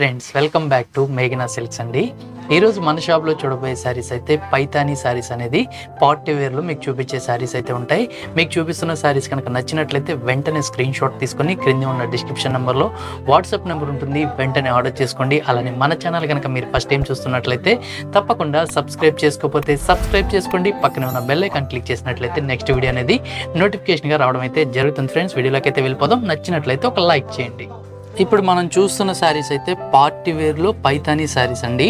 Friends welcome back to మేఘనా silks అండి. ఈరోజు మన షాప్లో చూడబోయే శారీస్ అయితే పైతానీ శారీస్ అనేది పార్టీ వేర్లో మీకు చూపించే శారీస్ అయితే ఉంటాయి. మీకు చూపిస్తున్న శారీస్ కనుక నచ్చినట్లయితే వెంటనే స్క్రీన్ షాట్ తీసుకొని క్రింద ఉన్న డిస్క్రిప్షన్ నెంబర్లో వాట్సాప్ నెంబర్ ఉంటుంది. వెంటనే ఆర్డర్ చేసుకోండి. అలానే మన ఛానల్ కనుక మీరు ఫస్ట్ టైం చూస్తున్నట్లయితే తప్పకుండా సబ్స్క్రైబ్ చేసుకోకపోతే సబ్స్క్రైబ్ చేసుకోండి. పక్కనే ఉన్న బెల్ ఐకాన్ క్లిక్ చేసినట్లయితే నెక్స్ట్ వీడియో అనేది నోటిఫికేషన్గా రావడం అయితే జరుగుతుంది. ఫ్రెండ్స్ వీడియోలోకి అయితే వెళ్ళిపోదాం. నచ్చినట్లయితే ఒక లైక్ చేయండి. ఇప్పుడు మనం చూస్తున్న శారీస్ అయితే పార్టీ వేర్లో పైతానీ శారీస్ అండి.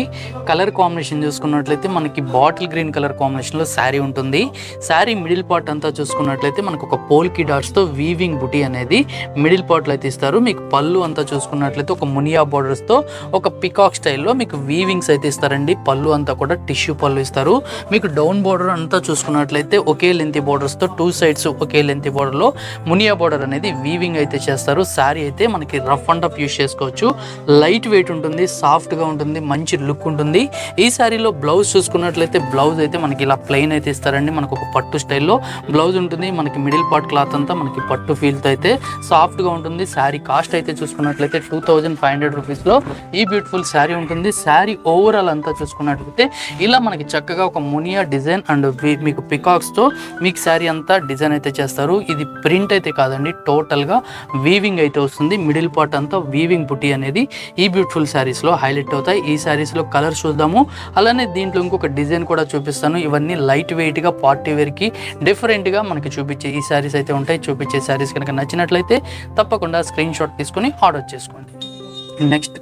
కలర్ కాంబినేషన్ చూసుకున్నట్లయితే మనకి బాటిల్ గ్రీన్ కలర్ కాంబినేషన్లో శారీ ఉంటుంది. శారీ మిడిల్ పార్ట్ అంతా చూసుకున్నట్లయితే మనకు ఒక పోల్కి డాట్స్తో వీవింగ్ బుటీ అనేది మిడిల్ పార్ట్లో అయితే ఇస్తారు. మీకు పళ్ళు అంతా చూసుకున్నట్లయితే ఒక మునియా బార్డర్స్తో ఒక పికాక్ స్టైల్లో మీకు వీవింగ్స్ అయితే ఇస్తారండి. పళ్ళు అంతా కూడా టిష్యూ పళ్ళు ఇస్తారు. మీకు డౌన్ బార్డర్ అంతా చూసుకున్నట్లయితే ఒకే లెంత్ బార్డర్స్తో టూ సైడ్స్ ఒకే లెంత్ బార్డర్లో మునియా బార్డర్ అనేది వీవింగ్ అయితే చేస్తారు. శారీ అయితే మనకి రఫ్ అండ్ టఫ్ యూస్ చేసుకోవచ్చు. లైట్ వెయిట్ ఉంటుంది సాఫ్ట్గా ఉంటుంది మంచి లుక్ ఉంటుంది. ఈ శారీలో బ్లౌజ్ చూసుకున్నట్లయితే బ్లౌజ్ అయితే మనకి ఇలా ప్లెయిన్ అయితే ఇస్తారండి. మనకు ఒక పట్టు స్టైల్లో బ్లౌజ్ ఉంటుంది. మనకి మిడిల్ పార్ట్ క్లాత్ అంతా మనకి పట్టు ఫీల్తో అయితే సాఫ్ట్గా ఉంటుంది. శారీ కాస్ట్ అయితే చూసుకున్నట్లయితే టూ థౌజండ్ ఫైవ్ హండ్రెడ్ రూపీస్లో ఈ బ్యూటిఫుల్ శారీ ఉంటుంది. శారీ ఓవరాల్ అంతా చూసుకున్నట్లయితే ఇలా మనకి చక్కగా ఒక మునియా డిజైన్ అండ్ మీకు పికాక్స్తో మీకు శారీ అంతా డిజైన్ అయితే చేస్తారు. ఇది ప్రింట్ అయితే కాదండి టోటల్గా వీవింగ్ అయితే వస్తుంది. మిడిల్ పార్ట్ అంతా వీవింగ్ పుట్టి అనేది ఈ బ్యూటిఫుల్ శారీస్లో హైలైట్ అవుతాయి. ఈ శారీస్లో కలర్ చూద్దాము. అలానే దీంట్లో ఇంకొక డిజైన్ కూడా చూపిస్తాను. ఇవన్నీ లైట్ వెయిట్గా పార్టీ వేర్కి డిఫరెంట్గా మనకి చూపించే ఈ శారీస్ అయితే ఉంటాయి. చూపించే శారీస్ కనుక నచ్చినట్లయితే తప్పకుండా స్క్రీన్ షాట్ తీసుకొని ఆర్డర్ చేసుకోండి. Next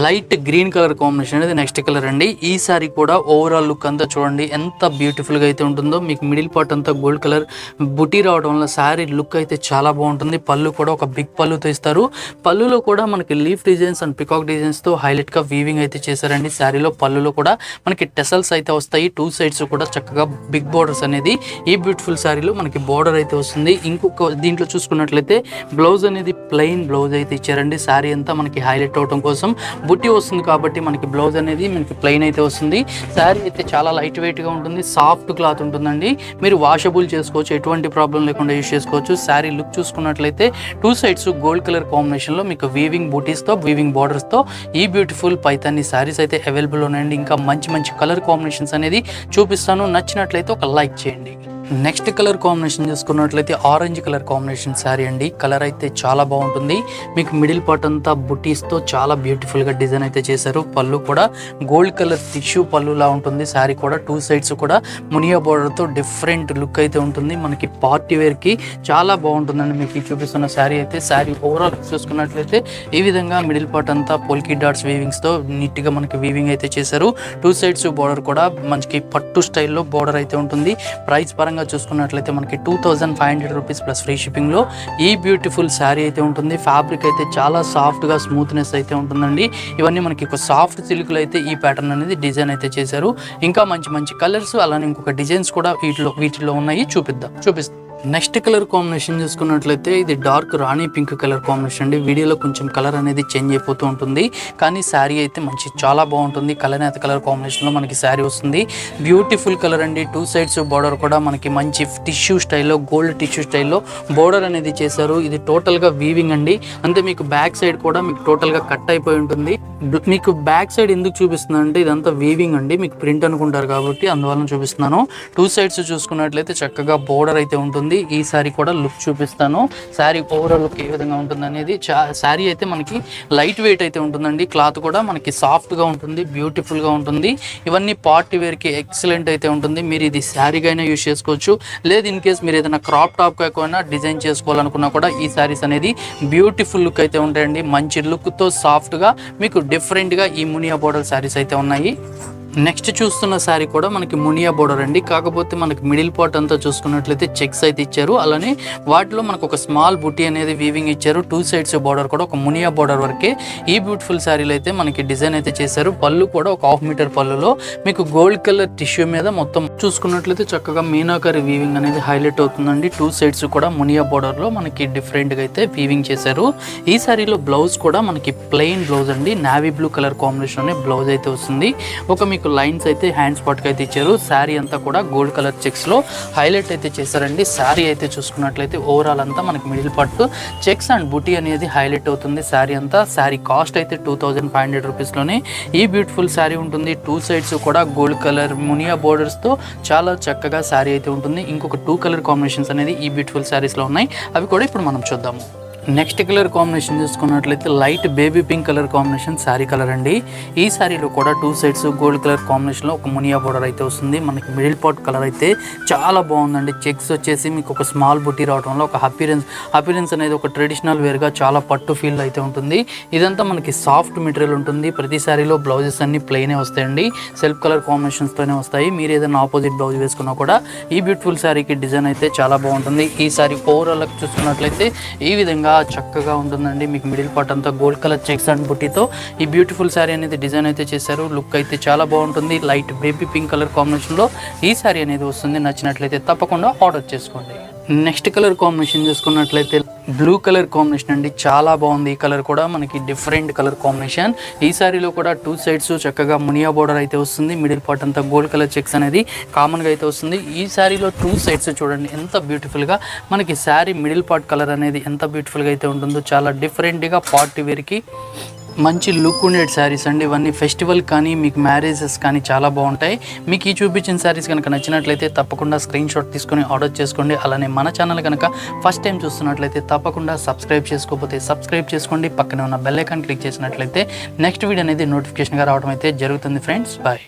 light green colour combination అనేది నెక్స్ట్ కలర్ అండి. ఈ సారీ కూడా ఓవరాల్ లుక్ అంతా చూడండి ఎంత బ్యూటిఫుల్గా అయితే ఉంటుందో. మీకు మిడిల్ పార్ట్ అంతా గోల్డ్ కలర్. బుటీ రావడం వల్ల శారీ లుక్ అయితే చాలా బాగుంటుంది. పళ్ళు కూడా ఒక బిగ్ పళ్ళుతో ఇస్తారు. పళ్ళులో కూడా మనకి లీఫ్ డిజైన్స్ అండ్ పికాక్ డిజైన్స్తో హైలైట్గా వీవింగ్ అయితే చేశారండి. శారీలో పళ్ళులో కూడా మనకి టెసల్స్ అయితే వస్తాయి. టూ సైడ్స్ కూడా చక్కగా బిగ్ బోర్డర్స్ అనేది. ఈ బ్యూటిఫుల్ శారీలో మనకి బోర్డర్ అయితే వస్తుంది. ఇంకొక దీంట్లో చూసుకున్నట్లయితే బ్లౌజ్ అనేది ప్లెయిన్ బ్లౌజ్ అయితే ఇచ్చారండి. శారీ అంతా మనకి హైలైట్ అవడం కోసం. బుట్టి వస్తుంది కాబట్టి మనకి బ్లౌజ్ అనేది మనకి ప్లెయిన్ అయితే వస్తుంది. శారీ అయితే చాలా లైట్ వెయిట్గా ఉంటుంది సాఫ్ట్ క్లాత్ ఉంటుందండి. మీరు వాషబుల్ చేసుకోవచ్చు ఎటువంటి ప్రాబ్లం లేకుండా యూస్ చేసుకోవచ్చు. శారీ లుక్ చూసుకున్నట్లయితే టూ సైడ్స్ గోల్డ్ కలర్ కాంబినేషన్లో మీకు వీవింగ్ బూటీస్తో వీవింగ్ బార్డర్స్తో ఈ బ్యూటిఫుల్ పైతాన్ని శారీస్ అయితే అవైలబుల్ ఉన్నాయండి. ఇంకా మంచి మంచి కలర్ కాంబినేషన్స్ అనేది చూపిస్తాను. నచ్చినట్లయితే ఒక లైక్ చేయండి. నెక్స్ట్ కలర్ కాంబినేషన్ చూసుకున్నట్లయితే ఆరెంజ్ కలర్ కాంబినేషన్ శారీ అండి. కలర్ అయితే చాలా బాగుంటుంది. మీకు మిడిల్ పార్ట్ అంతా బుటీస్తో చాలా బ్యూటిఫుల్గా డిజైన్ అయితే చేశారు. పళ్ళు కూడా గోల్డ్ కలర్ టిష్యూ పళ్ళులా ఉంటుంది. శారీ కూడా టూ సైడ్స్ కూడా మునియా బార్డర్తో డిఫరెంట్ లుక్ అయితే ఉంటుంది. మనకి పార్టీ వేర్కి చాలా బాగుంటుందండి మీకు చూపిస్తున్న శారీ అయితే. శారీ ఓవరాల్ చూసుకున్నట్లయితే ఈ విధంగా మిడిల్ పార్ట్ అంతా పోల్కీ డాట్స్ వీవింగ్స్తో నీట్గా మనకి వీవింగ్ అయితే చేశారు. టూ సైడ్స్ బార్డర్ కూడా మనకి పట్టు స్టైల్లో బార్డర్ అయితే ఉంటుంది. ప్రైస్ పరంగా చూసుకున్నట్లయితే మనకి two thousand five hundred rupees plus free షిప్పింగ్లో ఈ బ్యూటిఫుల్ శారీ అయితే ఉంటుంది. ఫ్యాబ్రిక్ అయితే చాలా సాఫ్ట్గా స్మూత్నెస్ అయితే ఉంటుందండి. ఇవన్నీ మనకి ఒక సాఫ్ట్ సిల్క్లో అయితే ఈ ప్యాటర్న్ అనేది డిజైన్ అయితే చేశారు. ఇంకా మంచి మంచి కలర్స్ అలానే ఇంకొక డిజైన్స్ కూడా వీటిలో వీటిలో ఉన్నాయి. చూపిద్దాం చూపిస్తాం. నెక్స్ట్ కలర్ కాంబినేషన్ చూసుకున్నట్లయితే ఇది dark rani pink colour combination అండి. వీడియోలో కొంచెం కలర్ అనేది చేంజ్ అయిపోతూ ఉంటుంది. కానీ శారీ అయితే మంచి చాలా బాగుంటుంది. కలర్ నేత కలర్ కాంబినేషన్లో మనకి శారీ వస్తుంది. బ్యూటిఫుల్ కలర్ అండి. టూ సైడ్స్ బార్డర్ కూడా మనకి మంచి టిష్యూ స్టైల్లో గోల్డ్ టిష్యూ స్టైల్లో బార్డర్ అనేది చేశారు. ఇది టోటల్గా వీవింగ్ అండి. అంతే మీకు బ్యాక్ సైడ్ కూడా మీకు టోటల్గా కట్ అయిపోయి ఉంటుంది. మీకు బ్యాక్ సైడ్ ఎందుకు చూపిస్తుంది అంటే ఇదంతా వీవింగ్ అండి. మీకు ప్రింట్ అనుకుంటారు కాబట్టి అందువలన చూపిస్తున్నాను. టూ సైడ్స్ చూసుకున్నట్లయితే చక్కగా బోర్డర్ అయితే ఉంటుంది. ఈ శారీ కూడా లుక్ చూపిస్తాను. శారీ ఓవరాల్ లుక్ ఏ విధంగా ఉంటుంది అనేది శారీ అయితే మనకి లైట్ వెయిట్ అయితే ఉంటుందండి. క్లాత్ కూడా మనకి సాఫ్ట్గా ఉంటుంది బ్యూటిఫుల్గా ఉంటుంది. ఇవన్నీ పార్టీ వేర్కి ఎక్సలెంట్ అయితే ఉంటుంది. మీరు ఇది శారీగా అయినా యూస్ చేసుకోవచ్చు. లేదు ఇన్ కేస్ మీరు ఏదైనా క్రాప్ టాప్ కాకుండా డిజైన్ చేసుకోవాలనుకున్నా కూడా ఈ శారీస్ అనేది బ్యూటిఫుల్ లుక్ అయితే ఉంటాయండి. మంచి లుక్తో సాఫ్ట్గా మీకు డిఫరెంట్గా ఈ మునియా బోర్డర్ శారీస్ అయితే ఉన్నాయి. నెక్స్ట్ చూస్తున్న శారీ కూడా మనకి మునియా బోర్డర్ అండి. కాకపోతే మనకి మిడిల్ పార్ట్ అంతా చూసుకున్నట్లయితే చెక్స్ అయితే ఇచ్చారు. అలానే వాటిలో మనకు ఒక స్మాల్ బుటీ అనేది వీవింగ్ ఇచ్చారు. టూ సైడ్స్ బార్డర్ కూడా ఒక మునియా బార్డర్ వరకే. ఈ బ్యూటిఫుల్ శారీలో అయితే మనకి డిజైన్ అయితే చేశారు. పళ్ళు కూడా ఒక హాఫ్ మీటర్ పళ్ళులో. మీకు గోల్డ్ కలర్ టిష్యూ మీద మొత్తం చూసుకున్నట్లయితే చక్కగా మీనాకరి వీవింగ్ అనేది హైలైట్ అవుతుందండి. టూ సైడ్స్ కూడా మునియా బార్డర్లో లో మనకి డిఫరెంట్గా అయితే వీవింగ్ చేశారు. ఈ శారీలో బ్లౌజ్ కూడా మనకి ప్లెయిన్ బ్లౌజ్ అండి. Navy blue colour combination blouse అయితే వస్తుంది. ఒక మీకు మీకు లైన్స్ అయితే హ్యాండ్ స్పాట్కి అయితే ఇచ్చారు. శారీ అంతా కూడా గోల్డ్ కలర్ చెక్స్లో హైలైట్ అయితే చేశారండి. శారీ అయితే చూసుకున్నట్లయితే ఓవరాల్ అంతా మనకి మిడిల్ పట్టు చెక్స్ అండ్ బుటీ అనేది హైలైట్ అవుతుంది శారీ అంతా. శారీ కాస్ట్ అయితే టూ థౌజండ్ ఫైవ్ హండ్రెడ్ రూపీస్లోనే ఈ బ్యూటిఫుల్ శారీ ఉంటుంది. టూ సైడ్స్ కూడా గోల్డ్ కలర్ మునియా బోర్డర్స్తో చాలా చక్కగా శారీ అయితే ఉంటుంది. ఇంకొక టూ కలర్ కాంబినేషన్స్ అనేది ఈ బ్యూటిఫుల్ శారీస్లో ఉన్నాయి. అవి కూడా ఇప్పుడు మనం చూద్దాము. నెక్స్ట్ కలర్ కాంబినేషన్ చూసుకున్నట్లయితే light baby pink colour combination saree colour అండి. ఈ శారీలో కూడా టూ సైడ్స్ గోల్డ్ కలర్ కాంబినేషన్లో ఒక మునియా బోర్డర్ అయితే వస్తుంది. మనకి మిడిల్ పార్ట్ కలర్ అయితే చాలా బాగుందండి. చెక్స్ వచ్చేసి మీకు ఒక స్మాల్ బుట్టి రావడంలో ఒక అపీరెన్స్ అపీరెన్స్ అనేది ఒక ట్రెడిషనల్ వేర్గా చాలా పట్టు ఫీల్ అయితే ఉంటుంది. ఇదంతా మనకి సాఫ్ట్ మెటీరియల్ ఉంటుంది. ప్రతి శారీలో బ్లౌజెస్ అన్ని ప్లెయినే వస్తాయండి. సెల్ఫ్ కలర్ కాంబినేషన్స్తోనే వస్తాయి. మీరు ఏదైనా ఆపోజిట్ బ్లౌజ్ వేసుకున్నా కూడా ఈ బ్యూటిఫుల్ శారీకి డిజైన్ అయితే చాలా బాగుంటుంది. ఈ శారీ ఓవరాల్ చూసుకున్నట్లయితే ఈ విధంగా చాలా చక్కగా ఉంటుందండి. మీకు మిడిల్ పార్ట్ అంతా గోల్డ్ కలర్ చెక్స్ అండ్ బుట్టితో ఈ బ్యూటిఫుల్ శారీ అనేది డిజైన్ అయితే చేశారు. లుక్ అయితే చాలా బాగుంటుంది. లైట్ బేబీ పింక్ కలర్ కాంబినేషన్లో ఈ శారీ అనేది వస్తుంది. నచ్చినట్లయితే తప్పకుండా ఆర్డర్ చేసుకోండి. నెక్స్ట్ కలర్ కాంబినేషన్ చేసుకున్నట్లయితే బ్లూ కలర్ కాంబినేషన్ అండి. చాలా బాగుంది ఈ కలర్ కూడా. మనకి డిఫరెంట్ కలర్ కాంబినేషన్. ఈ సారీలో కూడా టూ సైడ్స్ చక్కగా మునియా బోర్డర్ అయితే వస్తుంది. మిడిల్ పార్ట్ అంతా గోల్డ్ కలర్ చెక్స్ అనేది కామన్గా అయితే వస్తుంది. ఈ శారీలో టూ సైడ్స్ చూడండి. ఎంత బ్యూటిఫుల్గా మనకి శారీ మిడిల్ పార్ట్ కలర్ అనేది ఎంత బ్యూటిఫుల్గా అయితే ఉంటుందో చాలా డిఫరెంట్గా పార్టీ వేర్కి మంచి లుక్ ఉండే శారీస్ అండి. ఇవన్నీ ఫెస్టివల్ కానీ మీకు మ్యారేజెస్ కానీ చాలా బాగుంటాయి. మీకు ఈ చూపించిన శారీస్ కనుక నచ్చినట్లయితే తప్పకుండా స్క్రీన్ షాట్ తీసుకొని ఆర్డర్ చేసుకోండి. అలానే మన ఛానల్ కనుక ఫస్ట్ టైం చూస్తున్నట్లయితే తప్పకుండా సబ్స్క్రైబ్ చేసుకోకపోతే సబ్స్క్రైబ్ చేసుకోండి. పక్కనే ఉన్న బెల్ ఐకాన్ క్లిక్ చేసినట్లయితే నెక్స్ట్ వీడియో అనేది నోటిఫికేషన్గా రావడం అయితే జరుగుతుంది ఫ్రెండ్స్ బాయ్